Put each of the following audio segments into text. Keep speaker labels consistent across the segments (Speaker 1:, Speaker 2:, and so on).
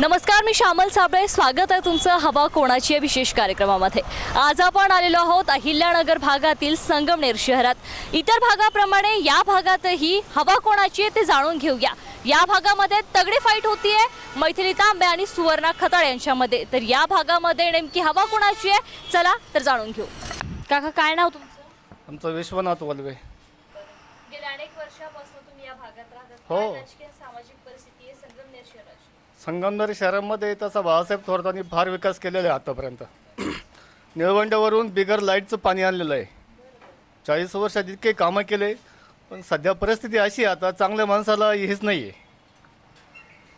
Speaker 1: नमस्कार मी श्यामल साबळे. स्वागत आहे तुमचं हवा कोणाची या विशेष कार्यक्रमामध्ये. आज आपण आलेलो आहोत अहिल्यानगर भागातील संगमनेर शहरात. इतर भागाप्रमाणे या भागातही हवा कोणाची आहे ते जाणून घेऊया. या भागामध्ये तगडी फाईट होतीये. मैथिली तांबे आणि सुवर्णा खताळ यांच्यामध्ये. तर या भागामध्ये नेमकी हवा कोणाची आहे? चला तर जाणून घेऊ. काका काय नाव तुमचं?
Speaker 2: आमचं विश्वनाथ वल्वे.
Speaker 1: गेल्या अनेक वर्षापासून तुम्ही या भागात राहतात.
Speaker 2: हो.
Speaker 1: काय राजकीय सामाजिक परिस्थिती आहे संगमनेर शहराची
Speaker 2: संगमनेर शहरामध्ये तसा बाळासाहेब थोरातांनी फार विकास केलेला आहे आतापर्यंत. निळवंड्यावरून बिगर लाईटचं पाणी आणलेलं आहे. चाळीस वर्षात इतके कामं केले पण सध्या परिस्थिती अशी आहे आता चांगल्या माणसाला हेच नाही आहे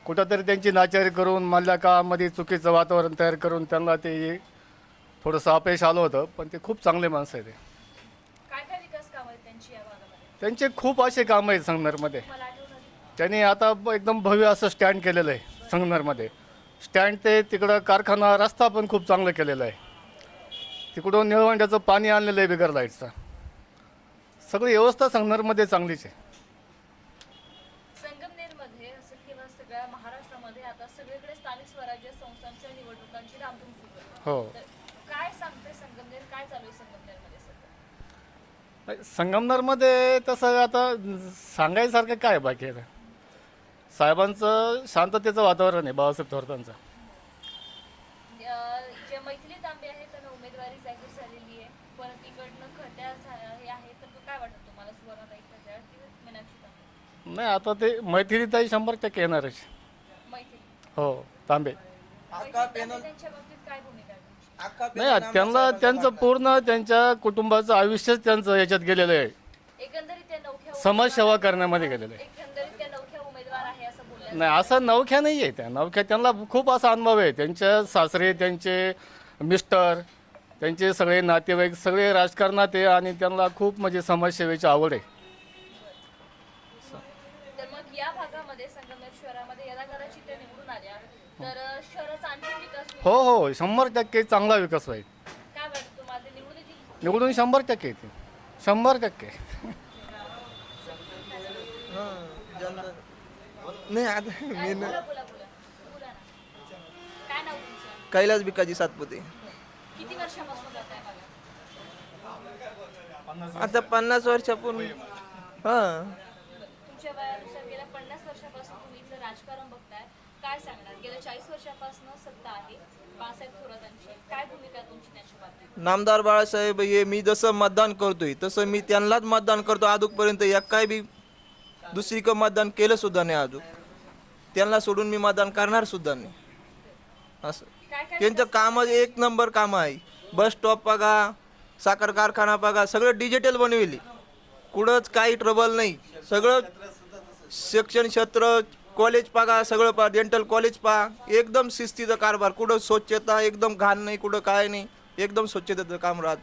Speaker 2: कुठंतरी त्यांची नाचारी करून मधल्या काळामध्ये चुकीचं वातावरण तयार करून त्यांना ते थोडंसं अपयश आलं होतं पण ते खूप चांगले माणसं आहेत
Speaker 1: त्यांची
Speaker 2: खूप असे कामं आहेत संगमनेरमध्ये. त्यांनी आता एकदम भव्य असं स्टँड केलेलं आहे. संगमनेरमध्ये स्टँड ते तिकडं कारखाना रस्ता पण खूप चांगलं केलेला आहे. तिकडून निळवंड्याचं पाणी आणलेलं आहे बिगर लाईटचा. सगळी व्यवस्था संगमनेरमध्ये चांगलीच आहे.
Speaker 1: संगमनेरमध्ये असेल किंवा सगळ्या महाराष्ट्रामध्ये आता सगळीकडे स्थानिक स्वराज्य संस्थांच्या निवडणुकांची धामधूम सुरू आहे.
Speaker 2: हो.
Speaker 1: तर काय सांगते संगमनेर काय चालू आहे संगमनेरमध्ये सध्या?
Speaker 2: संगमनेरमध्ये तसं आता सांगायसारखं काय आहे बाकी आता साहेबांचं शांततेचं वातावरण आहे बाबासाहेब थोरातांचं.
Speaker 1: अं, जे मैथिली तांबे आहेत त्यांना उमेदवारी जाहीर झालेली आहे पण तिकडनं खट्या झा- हे आहे तर तो काय वाटतं तुम्हाला सुवर्णाताई खट्याळ की मीनाक्षी तांबे?
Speaker 2: नाही आता ते मैथिलीताई शंभर टक्के येणारच
Speaker 1: मैथिली.
Speaker 2: हो तांबे. नाही त्यांना त्यांचं पूर्ण त्यांच्या कुटुंबाचं आयुष्यच त्यांचं याच्यात गेलेलं आहे. समाजसेवा करण्यामध्ये गेलेलं आहे
Speaker 1: एकंदरीत त्या नवख्या उमेदवार आहे असं बोलल्या
Speaker 2: नाही असं नवख्या नाही आहे त्या. नवख्या त्यांना खूप असा अनुभव आहे. त्यांच्या सासरे त्यांचे मिस्टर त्यांचे सगळे नातेवाईक सगळे राजकारणात आहे आणि त्यांना खूप म्हणजे समाजसेवेची आवड आहे.
Speaker 1: तर मग या भागामध्ये संगमनेर शहरामध्ये यदा कदाचित त्या निवडून आल्या तर अ, शहराचा आणखी विकास होईल.
Speaker 2: हो हो शंभर टक्के चांगला विकास होईल.
Speaker 1: काय वाटतं तुम्हाला? ते निवडून येतील?
Speaker 2: निवडून शंभर टक्के येते शंभर टक्के.
Speaker 3: नाही आता मी ना
Speaker 1: काय नाव तुमचं?
Speaker 3: कैलास भिकाजी सातपुते.
Speaker 1: किती वर्षापासून
Speaker 3: आता पन्नास वर्षापूर्वी हा.
Speaker 1: तुमच्या वयानुसार गेल्या पन्नास वर्षापासून तुम्ही इथलं राजकारण बघताय. काय सांगणार? गेल्या चाळीस वर्षापासून सत्ता आहे. बाळासाहेब थोरातांची. काय भूमिका आहे तुमची त्यांच्या बाबतीत?
Speaker 3: नामदार बाळासाहेब हे मी जसं मतदान करतोय तसं मी त्यांनाच मतदान करतो. आजूकपर्यंत एक काय बी दुसरीकडं मतदान केलं सुद्धा नाही अजून. त्यांना सोडून मी मतदान करणार सुद्धा नाही. असं. त्यांचं काम एक नंबर काम आहे. बस स्टॉप बघा साखर कारखाना बघा सगळं डिजिटल बनविली. कुठंच काही ट्रबल नाही. सगळं शिक्षण क्षेत्र कॉलेज पागा सगळं पा डेंटल कॉलेज पा एकदम शिस्तीचं कारभार. कुठं स्वच्छता एकदम घाण नाही कुठं काय नाही. एकदम स्वच्छतेचं काम राहत.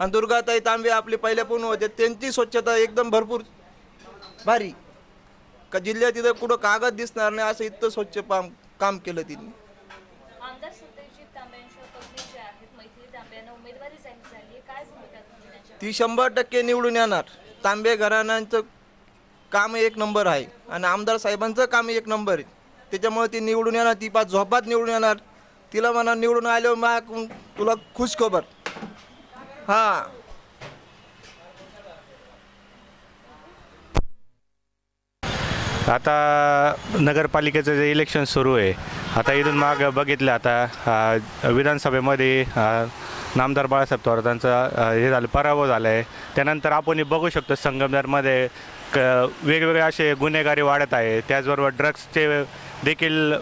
Speaker 3: आणि दुर्गाताई तांबे आपले पहिल्या होते. त्यांची स्वच्छता एकदम भरपूर भारी. का जिल्ह्यात इथं कुठं कागद दिसणार नाही असं इतकं स्वच्छ पाम काम केलं तिने.
Speaker 1: आमदार सत्यजित तांबे यांच्या पत्नी जे आहेत मैथिली तांबे यांना उमेदवारी जाहीर झाली. आहे काय भूमिका आहे तुमची त्यांच्या
Speaker 3: ती शंभर टक्के निवडून येणार. तांबे घराण्यांचं काम एक नंबर आहे. आणि आमदार साहेबांचं काम एक नंबर आहे. त्याच्यामुळे ती निवडून येणार ती पाच झोपात निवडून येणार. तिला म्हणा निवडून आल्यावर मा तुला खुश खबर हां.
Speaker 4: आता नगरपालिकेचं जे इलेक्शन सुरू आहे आता इथून माग बघितलं आता विधानसभेमध्ये नामदार बाळासाहेब थोरातांचा हे झालं पराभव झाला आहे त्यानंतर आपणही बघू शकतो संगमनेरमध्ये क वेगवेगळे असे गुन्हेगारी वाढत आहे. त्याचबरोबर ड्रग्सचे देखील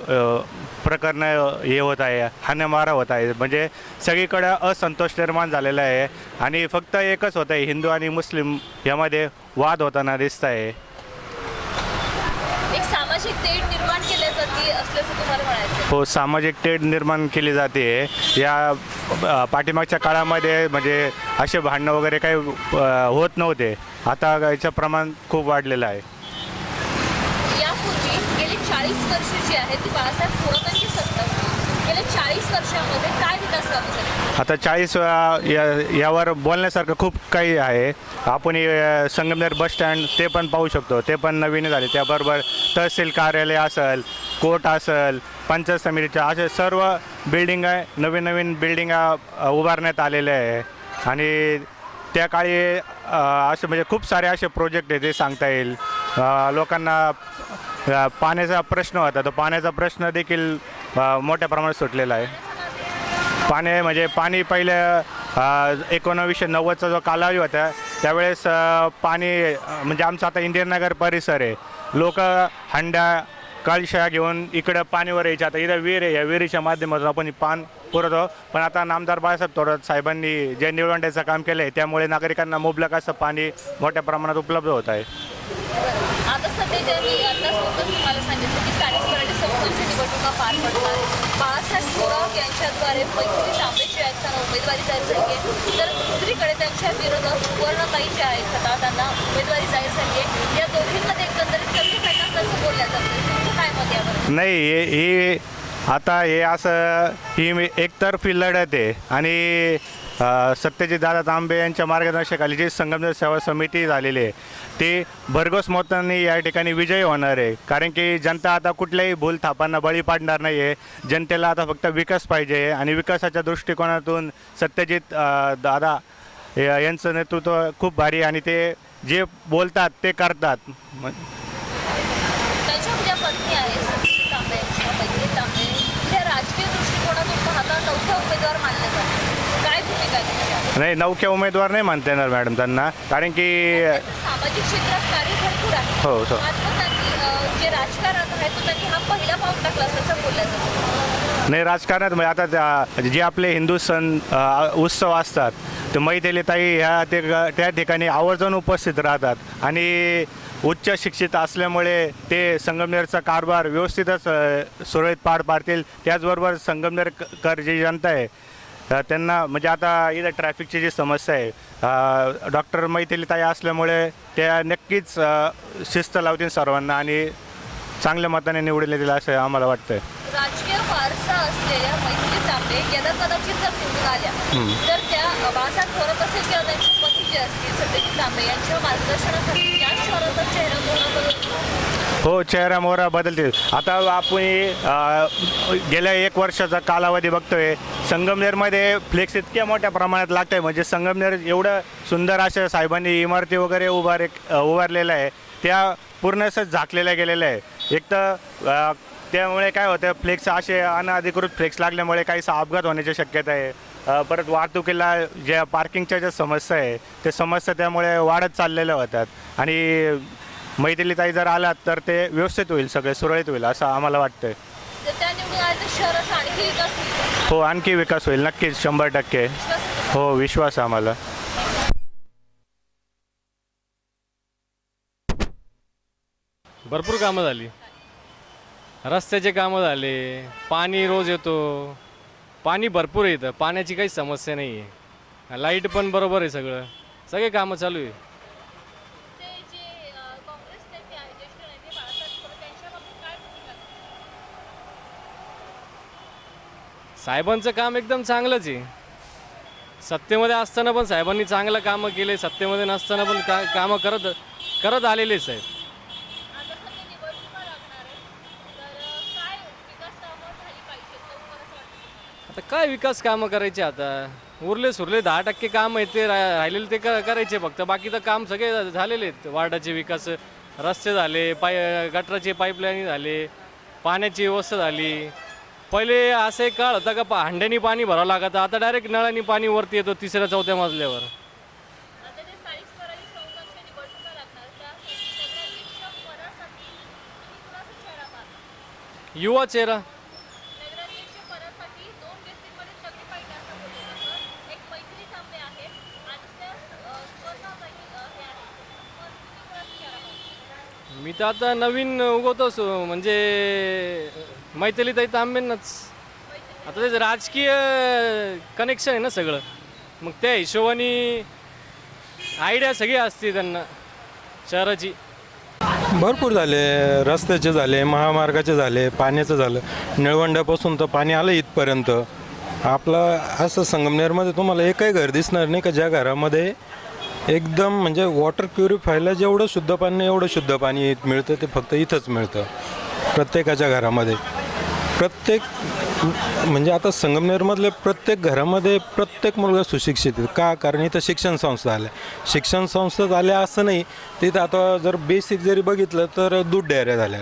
Speaker 4: प्रकरणं हे होत आहे हाण्यामारा होत आहे. म्हणजे सगळीकडे असंतोष निर्माण झालेला आहे. आणि फक्त एकच होत आहे हिंदू आणि मुस्लिम यामध्ये वाद होताना दिसत आहे
Speaker 1: सामाजिक तेढ निर्माण केल्या जाते असल्याचं तुम्हाला म्हणायचं आहे.
Speaker 4: हो सामाजिक तेढ निर्माण केली जाते. या पाठीमागच्या काळामध्ये म्हणजे असे भांडणं वगैरे काही होत नव्हते. आता याचं प्रमाण खूप वाढलेलं आहे.
Speaker 1: यापूर्वी गेली चाळीस वर्ष जी आहेत ती बाळासाहेब थोरातांची सत्ता होती. गेल्या चाळीस वर्षामध्ये काय विकास कामं झाली
Speaker 4: आता चाळीस या यावर बोलण्यासारखं खूप काही आहे. आपण संगमनेर बस स्टँड ते पण पाहू शकतो. ते पण नवीन झाले. त्याबरोबर तहसील कार्यालय असेल कोर्ट असेल पंचायत समितीच्या असे सर्व बिल्डिंग आहे. नवीन नवीन बिल्डिंगा उभारण्यात आलेल्या आहे. आणि त्या काळी असे म्हणजे खूप सारे असे प्रोजेक्ट आहे ते सांगता येईल. लोकांना पाण्याचा प्रश्न होता. तो पाण्याचा प्रश्न देखील मोठ्या प्रमाणात सुटलेला आहे. पाणी म्हणजे पाणी पहिले एकोणावीसशे नव्वदचा जो कालावधी होता त्यावेळेस पाणी म्हणजे आमचा आता इंदिरानगर परिसर आहे. लोक हंडा कळशा घेऊन इकडं पाणीवर यायचे. आता इथं विहीर आहे या विहिरीच्या माध्यमातून आपण पान पुरवतो. पण आता नामदार बाळासाहेब थोरात साहेबांनी जे निवडण्याचं काम केलं आहे त्यामुळे नागरिकांना मुबलक असं पाणी मोठ्या प्रमाणात उपलब्ध होत आहे.
Speaker 1: संघ निवडणुका पार पडतात. बाळासाहेब थोरात यांच्याद्वारे मैत्री तांबेची आयुक्तांना उमेदवारी जाहीर झाली आहे. तर दुसरीकडे त्यांच्या विरोधात सुवर्णताई ज्या आहेत आता त्यांना उमेदवारी जाहीर झाली आहे. या दोघींमध्ये एकंदरीत कमी फायदा असल्याचं बोलल्या जातं? तुमचं काय मत यावर?
Speaker 4: नाही हे ही आता हे असं ही एकतर्फी लढत आहे आणि सत्यजित दादा तांबे यांच्या मार्गदर्शनाखाली जी संगमनेर सेवा समिती झालेली आहे ती भरघोस मतांनी या ठिकाणी विजयी होणार आहे. कारण की जनता आता कुठल्याही भूल थापांना बळी पाडणार नाही आहे जनतेला आता फक्त विकास पाहिजे आणि विकासाच्या दृष्टिकोनातून सत्यजित दादा या- यांचं नेतृत्व खूप भारी आणि ते जे बोलतात ते करतात म-
Speaker 1: त्यांच्या ज्या पत्नी आहेत सतीश तांबे यांच्या मैत्री तांबे त्या राजकीय दृष्टिकोनातून पाहता नवख्या उमेदवार मानले जातात काय भूमिका आहे त्यांची?
Speaker 4: नाही नवख्या उमेदवार नाही म्हणता येणार मॅडम त्यांना. कारण की
Speaker 1: सामाजिक क्षेत्रात कार्य भरपूर आहे.
Speaker 4: हो हो.
Speaker 1: मात्र त्यांनी अं, जे राजकारण आहे तो त्यांनी हा पहिला पाऊल टाकला असल्याचं बोललं जातं.
Speaker 4: नाही राजकारणात म्हणजे आता त्या- जे आपले हिंदू सण अ, उत्सव असतात ते मैथिलीताई ह्या ते त्या ठिकाणी आवर्जून उपस्थित राहतात. आणि उच्च शिक्षित असल्यामुळे ते संगमनेरचा कारभार व्यवस्थितच अ, सुरळीत पार पाडतील. त्याचबरोबर संगमनेर क- कर जी जनता आहे त्यांना म्हणजे आता इथं ट्रॅफिकची जी समस्या आहे डॉक्टर मैथिलीताई असल्यामुळे त्या नक्कीच शिस्त लावतील सर्वांना आणि चांगल्या मताने निवडले दिलं असं आम्हाला वाटतंय.
Speaker 1: राजकीय वारसा असलेल्या मैत्री तांबे यदा कदाचित जर निवडून आल्या तर त्या अं, बाळासाहेब थोरात असेल किंवा त्यांचे पती जे असतील सत्यजित तांबे यांच्या मार्गदर्शनाखाली या शहराचा चेहरा बदलतो
Speaker 4: हो चेहरा मोहरा बदलतील आता आपण गेल्या एक वर्षाचा कालावधी बघतोय. संगमनेरमध्ये फ्लेक्स इतक्या मोठ्या प्रमाणात लागत आहे म्हणजे संगमनेर एवढं सुंदर अशा साहेबांनी इमारती वगैरे उभार उभारलेल्या आहे. त्या पूर्ण असं झाकलेल्या गेलेल्या आहे. एक तर त्यामुळे काय होतं फ्लेक्स असे अनधिकृत फ्लेक्स लागल्यामुळे काहीसा अपघात होण्याची शक्यता आहे. परत वाहतुकीला ज्या पार्किंगच्या ज्या समस्या आहे त्या समस्या त्यामुळे वाढत चाललेल्या होतात. आणि मैथिलीताई जर आलात तर ते व्यवस्थित होईल सगळे सुरळीत होईल असं आम्हाला वाटतंय.
Speaker 1: तर त्या निवडून आल्या तर शहराचा आणखी विकास होईल
Speaker 4: हो आणखी विकास होईल नक्कीच शंभर टक्के. हो विश्वास आहे आम्हाला.
Speaker 5: भरपूर कामं झाली. रस्त्याचे कामं झाले पाणी रोज येतो. पाणी भरपूर येतं पाण्याची काही समस्या नाही आहे लाइट पण बरोबर आहे सगळं. सगळे कामं चालू आहे
Speaker 1: ते जे अं, काँग्रेस नेते आहेत ज्येष्ठ नेते बाळासाहेब थोरात यांच्या बाबतीत काय भूमिका आहे?
Speaker 5: साहेबांचं काम एकदम चांगलंच आहे. सत्तेमध्ये असताना पण साहेबांनी चांगलं कामं केले सत्तेमध्ये नसताना पण का कामं करत करत आलेले साहेब.
Speaker 1: आता काय विकास कामं
Speaker 5: करायचे आता? उरले सुरले दहा टक्के काम आहे ते रा- राहिलेले ते करायचे फक्त. बाकी तर काम सगळे झालेले आहेत. वार्डाचे विकास रस्ते झाले पाय गटराचे पाईपलाईन झाले पाण्याची व्यवस्था झाली. पहिले असं एक काळ होता का पा हंड्यानी पाणी भरावं लागतं आता डायरेक्ट नळानी पाणी वरती येतो तिसऱ्या चौथ्या मजल्यावर. युवा चेहरा. मी तर आता नवीन उगवतोच म्हणजे मैथिलीताई तांबेंनाच आता ते राजकीय कनेक्शन आहे ना सगळं. मग त्या हिशोबाने आयडिया सगळी असते त्यांना. शहराची.
Speaker 6: भरपूर झाले रस्त्याचे झाले महामार्गाचे झाले पाण्याचं झालं. निळवंड्यापासून तर पाणी आलं इथपर्यंत. आपलं असं संगमनेरमध्ये तुम्हाला एकही घर दिसणार नाही का ज्या घरामध्ये एकदम म्हणजे वॉटर प्युरिफायला जेवढं शुद्ध पाणी एवढं शुद्ध पाणी मिळतं ते फक्त इथंच मिळतं. प्रत्येकाच्या घरामध्ये. प्रत्येक म्हणजे आता संगमनेरमधले प्रत्येक घरामध्ये प्रत्येक मुलगा सुशिक्षित आहे. का? कारण इथं शिक्षण संस्था आल्या. शिक्षण संस्था आल्या असं नाही. तिथं आता जर बेसिक जरी बघितलं तर दूध डेअऱ्या झाल्या.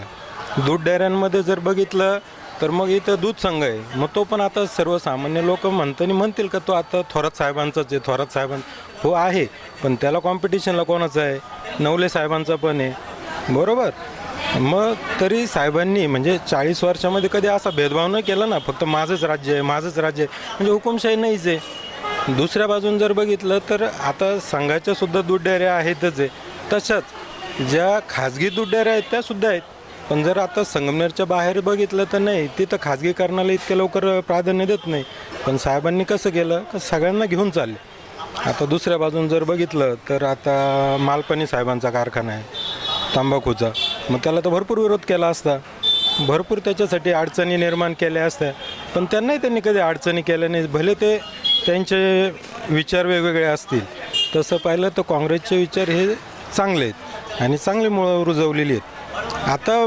Speaker 6: दूध डेअऱ्यांमध्ये जर बघितलं तर मग इथं दूध संघ आहे. मग तो पण आता सर्वसामान्य लोक म्हणताना म्हणतील का तो आता थोरात साहेबांचाच आहे. थोरात साहेबां हो आहे. पण त्याला कॉम्पिटिशनला कोणाचं आहे? नवले साहेबांचा पण आहे. बरोबर? मग तरी साहेबांनी म्हणजे चाळीस वर्षामध्ये कधी असा भेदभाव न केला ना फक्त माझंच राज्य आहे माझंच राज्य आहे. म्हणजे हुकुमशाही नाहीच आहे. दुसऱ्या बाजून जर बघितलं तर आता संघाच्या सुद्धा दूध आहेतच आहे. तशाच ज्या खाजगी दूध आहेत त्या सुद्धा आहेत. पण जर आता संगमनेरच्या बाहेर बघितलं तर नाही तिथं खाजगीकरणाला इतक्या लवकर प्राधान्य देत नाही. पण साहेबांनी कसं केलं तर सगळ्यांना घेऊन चालले. आता दुसऱ्या बाजून जर बघितलं तर आता मालपणी साहेबांचा कारखाना आहे तंबाखूचा. मग त्याला तर भरपूर विरोध केला असता. भरपूर त्याच्यासाठी अडचणी निर्माण केल्या असत्या. पण त्यांनाही त्यांनी कधी अडचणी केल्या नाही भले ते त्यांचे विचार वेगवेगळे असतील. तसं पाहिलं तर काँग्रेसचे विचार हे चांगले आहेत. आणि चांगली मुळं रुजवलेली आहेत. आता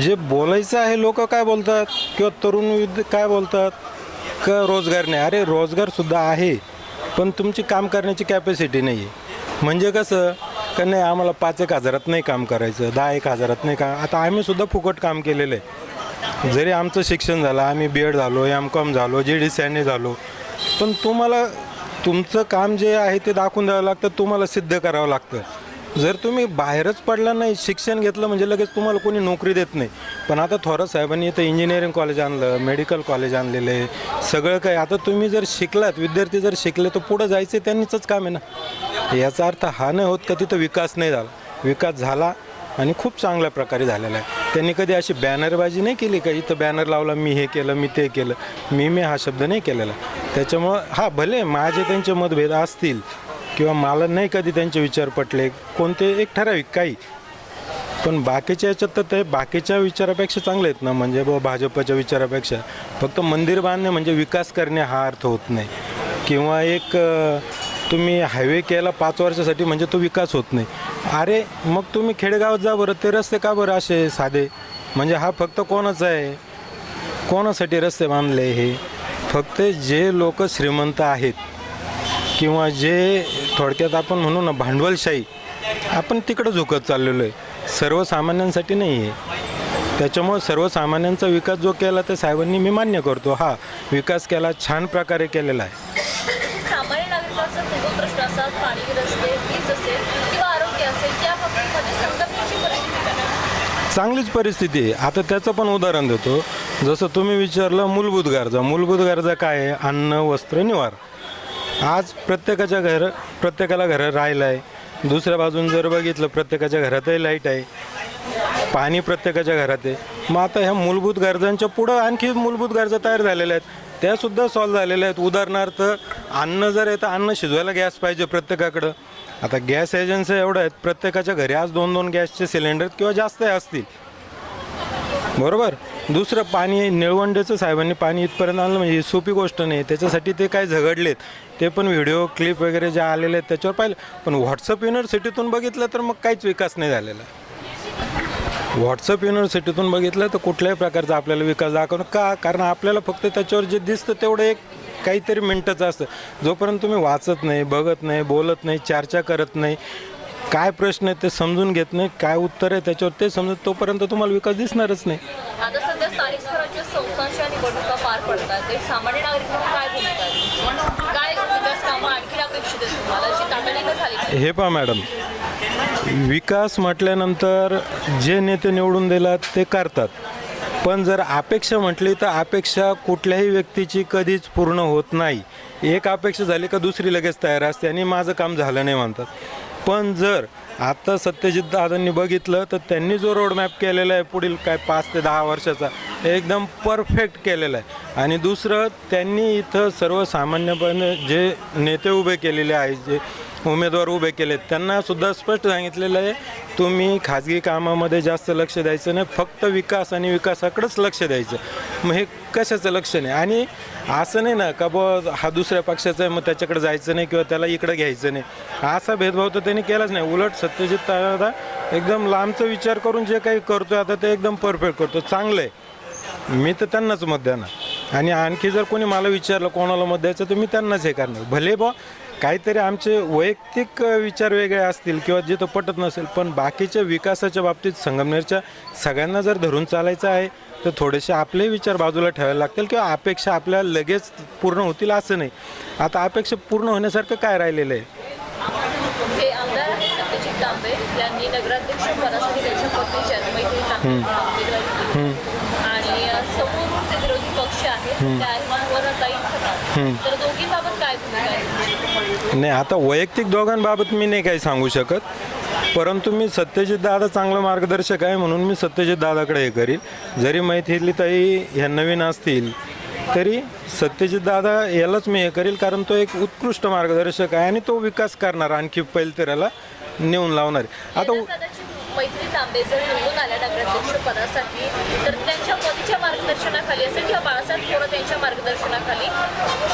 Speaker 6: जे बोलायचं आहे लोक काय बोलतात? किंवा तरुण विद काय बोलतात? का रोजगार नाही? अरे रोजगारसुद्धा आहे. पण तुमची काम करण्याची कॅपॅसिटी नाही आहे म्हणजे कसं? का नाही आम्हाला पाच एक हजारात नाही काम करायचं दहा एक हजारात नाही काम आता आम्ही सुद्धा फुकट काम केलेलं आहे. जरी आमचं शिक्षण झालं आम्ही बी एड झालो एम कॉम झालो जे डी सी झालो पण तुम्हाला तुमचं काम जे आहे ते दाखवून द्यावं लागतं तुम्हाला सिद्ध करावं लागतं. जर तुम्ही बाहेरच पडला नाही शिक्षण घेतलं म्हणजे लगेच तुम्हाला कोणी नोकरी देत नाही. पण आता थोरात साहेबांनी इथं इंजिनिअरिंग कॉलेज आणलं मेडिकल कॉलेज आणलेलं आहे सगळं काही. आता तुम्ही जर शिकलात विद्यार्थी जर शिकले तर पुढं जायचं त्यांनीच काम आहे ना. याचा अर्थ हा नाही होत का तिथं विकास नाही झाला. विकास झाला आणि खूप चांगल्या प्रकारे झालेला आहे. त्यांनी कधी अशी बॅनरबाजी नाही केली का इथं बॅनर लावला मी हे केलं मी ते केलं मी मी हा शब्द नाही केलेला. त्याच्यामुळं हा भले माझे त्यांचे मतभेद असतील किंवा मला नाही कधी त्यांचे विचार पटले कोणते एक ठराविक काही. पण बाकीच्या याच्यात तर ते बाकीच्या विचारापेक्षा चांगले आहेत ना म्हणजे बुवा भाजपच्या विचारापेक्षा. फक्त मंदिर बांधणे म्हणजे विकास करणे हा अर्थ होत नाही. किंवा एक तुम्ही हायवे केला पाच वर्षासाठी म्हणजे तो विकास होत नाही. अरे मग तुम्ही खेडेगावात जा बरं ते रस्ते का बरं असे साधे? म्हणजे हा फक्त कोणाचा आहे? कोणासाठी रस्ते बांधले हे? फक्त जे लोक श्रीमंत आहेत किंवा जे थोडक्यात आपण म्हणू ना भांडवलशाही आपण तिकडं झुकत चाललेलो आहे. सर्वसामान्यांसाठी नाही आहे. त्याच्यामुळं सर्वसामान्यांचा विकास जो केला ते साहेबांनी मी मान्य करतो. हा विकास केला छान प्रकारे केलेला आहे. चांगलीच परिस्थिती आहे. आता त्याचं पण उदाहरण देतो. जसं तुम्ही विचारलं मूलभूत गरजा. मूलभूत गरजा काय आहे? अन्न वस्त्र निवार. आज प्रत्येकाच्या घर प्रत्येकाला घरं राहिलं आहे दुसऱ्या बाजून जर बघितलं प्रत्येकाच्या घरातही लाइट आहे. पाणी प्रत्येकाच्या घरात आहे. मग आता ह्या मूलभूत गरजांच्या पुढं आणखी मूलभूत गरजा तयार झालेल्या आहेत. त्यासुद्धा सॉल्व्ह झालेल्या आहेत. उदाहरणार्थ अन्न जर आहे तर अन्न शिजवायला गॅस पाहिजे प्रत्येकाकडं. आता गॅस एजन्सी एवढं आहेत प्रत्येकाच्या घरी आज दोन दोन गॅसचे सिलेंडर किंवा जास्त असतील. बरोबर. दुसरं पाणी निळवंडेचं साहेबांनी पाणी इथपर्यंत आणलं म्हणजे सोपी गोष्ट नाही. त्याच्यासाठी ते काय झगडलेत ते पण व्हिडिओ क्लिप वगैरे जे आलेले आहेत त्याच्यावर पाहिलं. पण व्हॉट्सअप युनिव्हर्सिटीतून बघितलं तर मग काहीच विकास नाही झालेला. व्हॉट्सअप युनिव्हर्सिटीतून बघितलं तर कुठल्याही प्रकारचा आपल्याला विकास दाखवणं का? कारण आपल्याला फक्त त्याच्यावर जे दिसतं तेवढं एक काहीतरी मिनटाचं असतं. जोपर्यंत तुम्ही वाचत नाही बघत नाही बोलत नाही चर्चा करत नाही काय प्रश्न आहे ते समजून घेत नाही काय उत्तर आहे त्याच्यावर ते समजत तोपर्यंत तुम्हाला विकास दिसणारच नाही.
Speaker 1: आता सध्या स्थानिक स्वराज्य संस्थांच्या निवडणुका पार पडतात. ते सामान्य नागरिक म्हणून काय भूमिका आहे? काय विकास कामं आणखी अपेक्षित आहेत तुम्हाला? जी तातडीनं झाली.
Speaker 6: हे पहा मॅडम. विकास म्हटल्यानंतर जे नेते निवडून दिलात ते करतात. पण जर अपेक्षा म्हटली तर अपेक्षा कुठल्याही व्यक्तीची कधीच पूर्ण होत नाही. एक अपेक्षा झाली का दुसरी लगेच तयार असते आणि माझं काम झालं नाही म्हणतात. पण जर आता सत्यजित दादांनी बघितलं तर त्यांनी जो रोडमॅप केलेला आहे पुढील काय पाच ते दहा वर्षाचा एकदम परफेक्ट केलेला आहे. आणि दुसरं त्यांनी इथं सर्वसामान्यपणे जे नेते उभे केलेले आहेत जे उमेदवार उभे केलेत. त्यांना सुद्धा स्पष्ट सांगितलेलं आहे तुम्ही खाजगी कामामध्ये जास्त लक्ष द्यायचं नाही फक्त विकास आणि विकासाकडेच लक्ष द्यायचं. मग हे कशाचं लक्ष नाही? आणि असं नाही ना का बुवा हा दुसऱ्या पक्षाचा आहे मग त्याच्याकडे जायचं नाही किंवा त्याला इकडं घ्यायचं नाही. असा भेदभाव तर त्यांनी केलाच नाही. उलट सत्यजित दादा एकदम लांबचा विचार करून जे काही करतोय आता ते एकदम परफेक्ट करतो चांगलं आहे. मी तर त्यांनाच मत देणार. आणि आणखी जर कोणी मला विचारलं कोणाला मत द्यायचं तर मी त्यांनाच हे करणार. भले बा काहीतरी आमचे वैयक्तिक विचार वेगळे असतील किंवा जिथं पटत नसेल पण बाकीच्या विकासाच्या बाबतीत संगमनेरच्या सगळ्यांना जर धरून चालायचं आहे तर थोडेसे आपले विचार बाजूला ठेवायला लागतील किंवा अपेक्षा आपल्या लगेच पूर्ण होतील असं नाही. आता अपेक्षा पूर्ण होण्यासारखं काय राहिलेलं आहे.
Speaker 1: आणि समोरून जे विरोधी पक्ष आहेत त्या. तर दोघींबाबत
Speaker 6: नाही आता वैयक्तिक दोघांबाबत मी नाही काही सांगू शकत. परंतु मी सत्यजित दादा चांगलं मार्गदर्शक आहे म्हणून मी सत्यजित दादाकडे हे करीन. जरी मैथिली ताई ह्या नवीन असतील तरी सत्यजित दादा यालाच मी हे करील कारण तो एक उत्कृष्ट मार्गदर्शक आहे आणि तो विकास करणार आणखी पहिलतेऱ्याला नेऊन लावणार. आता
Speaker 1: मैत्री तांबे जर निवडून आल्या नगराध्यक्ष पदासाठी तर त्यांच्या पतीच्या मार्गदर्शनाखाली असेल किंवा बाळासाहेब थोरात यांच्या मार्गदर्शनाखाली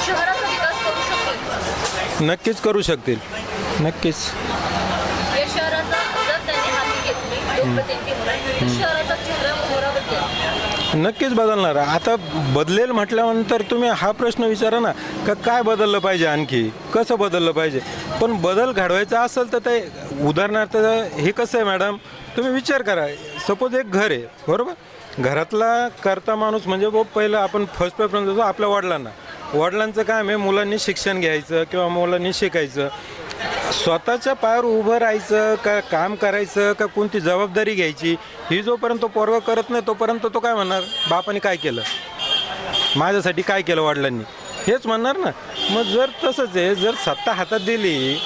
Speaker 1: शहराचा विकास करू शकतील?
Speaker 6: नक्कीच करू शकतील. नक्कीच.
Speaker 1: या शहराचा जर त्यांनी हाती घेतली. लोकप्रतिनिधी म्हणून तर शहराचा चेहरा मोहरा बदलेल.
Speaker 6: नक्कीच बदलणार. आहे. आता बदलेल म्हटल्यानंतर तुम्ही हा प्रश्न विचारा ना का काय बदललं पाहिजे आणखी? कसं बदललं पाहिजे? पण बदल घडवायचा असेल तर ते उदाहरणार्थ हे कसं आहे मॅडम तुम्ही विचार करा. सपोज एक घर आहे बरोबर? घरातला करता माणूस म्हणजे बो पहिलं आपण फर्स्ट प्रेफरन्स देतो आपल्या वडिलांना. वडिलांचं काम आहे मुलांनी शिक्षण घ्यायचं किंवा मुलांनी शिकायचं. स्वतःच्या पायावर उभं राहायचं का काम करायचं का कोणती जबाबदारी घ्यायची ही जोपर्यंत तो करत नाही तोपर्यंत तो काय म्हणणार? बापाने काय केलं? माझ्यासाठी काय केलं वडिलांनी? हेच म्हणणार ना? मग जर तसंच आहे जर सत्ता हातात दिली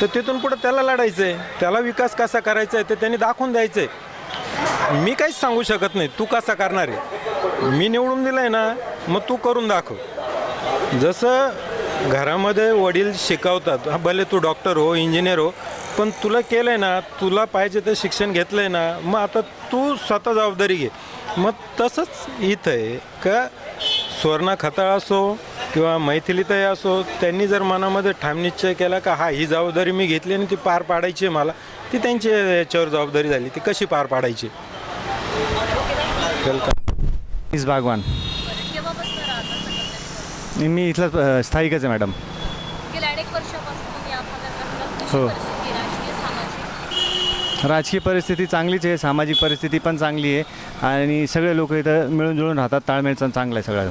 Speaker 6: तर तिथून पुढं त्याला लढायचं आहे त्याला विकास कसा करायचा आहे ते त्यांनी दाखवून द्यायचं आहे मी काहीच सांगू शकत नाही तू कसा करणार आहे? मी निवडून दिलं आहे ना मग तू करून दाखव. जसं घरामध्ये वडील शिकवतात भले तू डॉक्टर हो इंजिनियर हो पण तुला केलं आहे ना तुला पाहिजे ते शिक्षण घेतलं आहे ना मग आता तू स्वतः जबाबदारी घे. मग तसंच इथं आहे का स्वर्णा खताळ असो किंवा मैथिलीतही असो त्यांनी जर मनामध्ये ठाम निश्चय केला का हा ही जबाबदारी मी घेतली आणि ती पार पाडायची आहे मला ती त्यांची याच्यावर जबाबदारी झाली. ती कशी पार पाडायची? वेलकम
Speaker 1: इज भागवान.
Speaker 7: मी इथलं अ, स्थायिकच आहे मॅडम.
Speaker 1: गेल्या अनेक वर्षापासून तुम्ही या भागात राहतात कशी
Speaker 7: हो.
Speaker 1: परिस्थिती राजकीय सामाजिक?
Speaker 7: राजकीय परिस्थिती चांगलीच आहे सामाजिक परिस्थिती पण चांगली आहे आणि सगळे लोक इथं मिळून जुळून राहतात ताळमेळचं चांगलं आहे सगळं.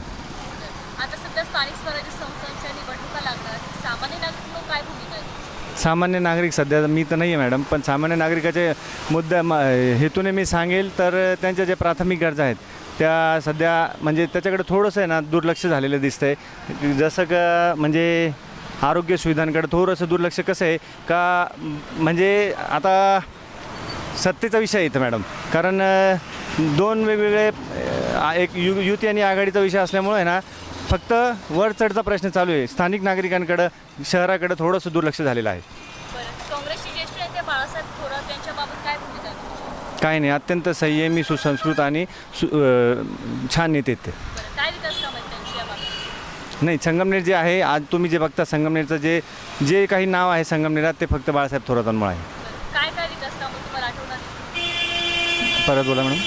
Speaker 1: आता सध्या स्थानिक स्वराज्य संस्थांच्या निवडणुका लागणार सामान्य नागरिक म्हणून काय भूमिका आहे
Speaker 7: सामान्य नागरिक सध्या मी तर नाही आहे मॅडम पण सामान्य नागरिकाचे मुद्दा म हेतूने मी सांगेल तर त्यांच्या ज्या प्राथमिक गरजा आहेत त्या सध्या म्हणजे त्याच्याकडे थोडंसं आहे ना दुर्लक्ष झालेलं दिसतं आहे जसं का म्हणजे आरोग्य सुविधांकडे थोडंसं दुर्लक्ष कसं आहे का म्हणजे आता सत्तेचा विषय येतं मॅडम. कारण दोन वेगवेगळे एक यु युती आणि आघाडीचा विषय असल्यामुळे आहे ना फक्त वर चढचा प्रश्न चालू आहे. स्थानिक नागरिकांकडं शहराकडं थोडंसं दुर्लक्ष झालेलं आहे
Speaker 1: बरं काँग्रेसचे ज्येष्ठ नेते बाळासाहेब थोरात यांच्याबाबत काय भूमिका आहे तुमची?
Speaker 7: काय नाही अत्यंत संयमी सुसंस्कृत आणि सु छान नेते ते. नाही संगमनेर जे आहे आज तुम्ही जे बघता संगमनेरचं जे जे काही नाव आहे संगमनेरात ते फक्त बाळासाहेब थोरातांमुळे आहे. परत बोला मॅडम.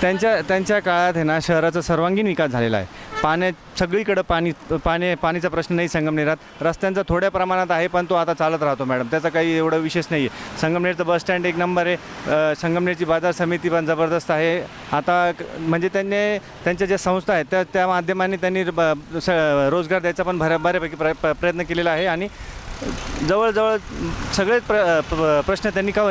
Speaker 7: त्यांच्या त्यांच्या काळात आहे ना शहराचा सर्वांगीण विकास झालेला आहे. पाण्यात सगळीकडं पाणी पाणी पाणीचा प्रश्न नाही संगमनेरात. रस्त्यांचा थोड्या प्रमाणात आहे पण तो आता चालत राहतो मॅडम. त्याचा काही एवढा विशेष नाही आहे संगमनेरचं बस स्टँड एक नंबर आहे. संगमनेरची बाजार समिती पण जबरदस्त आहे. आता म्हणजे त्यांनी त्यांच्या ज्या संस्था आहेत त्या त्या माध्यमाने त्यांनी ब- स- रोजगार द्यायचा पण भऱ्या बऱ्यापैकी प्र प्रयत्न केलेला आहे. आणि जवळजवळ सगळेच प्र प- प्रश्न त्यांनी कवर